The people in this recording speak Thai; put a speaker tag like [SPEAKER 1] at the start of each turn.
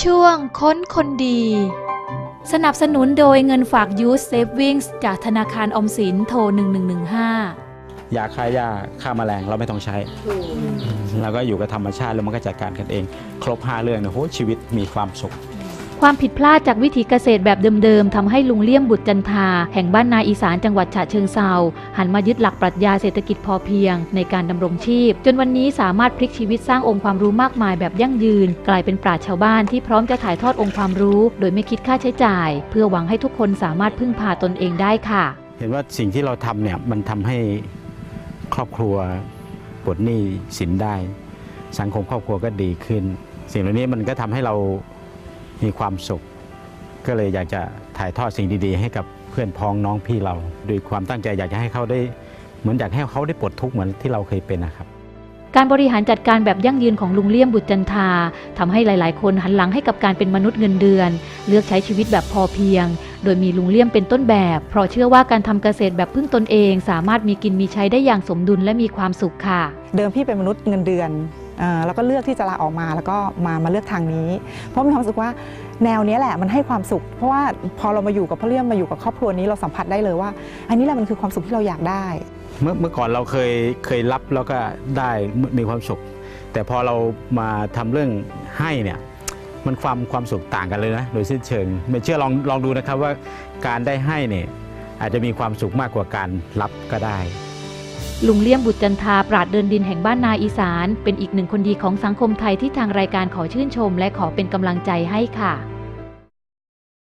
[SPEAKER 1] ช่วงค้นคนดี สนับสนุนโดยเงินฝาก Youth Savings จากธนาคารออมสินโทร 1115
[SPEAKER 2] ยาฆ่าหญ้าฆ่าแมลงเราไม่ต้องใช้เราก็อยู่กับธรรมชาติแล้วมันก็จัดการกันเอง ครบห้าเรื่องเนี่ยโหชีวิตมีความสุข
[SPEAKER 1] ความผิดพลาดจากวิถีเกษตรแบบเดิมๆทำให้ลุงเลี่ยมบุตรจันทา แห่งบ้านนาอีสานจังหวัดฉะเชิงเซาหันมายึดหลักปรัชญาเศรษฐกิจพอเพียง ในการดำรงชีพ จนวันนี้สามารถพลิกชีวิตสร้างองค์ความรู้มากมายแบบยั่งยืน กลายเป็นปราชญ์ชาวบ้านที่พร้อมจะถ่ายทอดองค์ความรู้ โดยไม่คิดค่าใช้จ่าย เพื่อหวังให้ทุกคนสามารถพึ่งพาตนเองได้ค่ะ
[SPEAKER 2] เห็นว่าสิ่งที่เราทำเนี่ยมันทำให้ครอบครัวปลดหนี้สินได้ สังคมครอบครัวก็ดีขึ้น สิ่งเหล่านี้มันก็ทำให้เรา มีความสุข ก็เลยอยากจะถ่ายทอดสิ่งดีๆ ให้กับเพื่อนพ้องน้องพี่เราด้วยความตั้งใจอยากจะให้เขาได้ เหมือนอยากให้เขาได้ปลดทุกข์เหมือนที่เราเคยเป็นนะครับ
[SPEAKER 1] การบริหารจัดการแบบยั่งยืนของลุงเลี่ยมบุตรจันทาทำให้หลาย ๆ คนหันหลังให้กับการเป็นมนุษย์เงินเดือน เลือกใช้ชีวิตแบบพอเพียง โดยมีลุงเลี่ยมเป็นต้นแบบ เพราะเชื่อว่าการทำเกษตรแบบพึ่งตนเอง สามารถมีกินมีใช้ได้อย่างสมดุลและมีความสุขค่ะ
[SPEAKER 3] เดิมพี่เป็นมนุษย์เงินเดือนเออ แล้วก็เลือกที่จะลาออกมาแล้วก็มามาเลือกทางนี้ เพราะมีความรู้สึกว่าแนวนี้แหละมันให้ความสุข เพราะว่าพอเรามาอยู่กับพ่อเลี่ยมมาอยู่กับครอบครัวนี้เราสัมผัสได้เลยว่า อันนี้แหละมันคือความสุขที่เราอยากได้
[SPEAKER 2] เมื่อเมื่อก่อนเราเคยเคยรับแล้วก็ได้มีความสุข แต่พอเรามาทำเรื่องให้เนี่ยมันความความสุขต่างกันเลยนะโดยสิ้นเชิง ไม่เชื่อลองลองดูนะครับว่าการได้ให้เนี่ยอาจจะมีความสุขมากกว่าการรับก็ได้
[SPEAKER 1] ลุงเลี่ยมบุตรจันทาปราดเดินดินแห่งบ้านนาอีสาน เป็นอีกหนึ่งคนดีของสังคมไทยที่ทางรายการขอชื่นชม และขอเป็นกำลังใจให้ค่ะ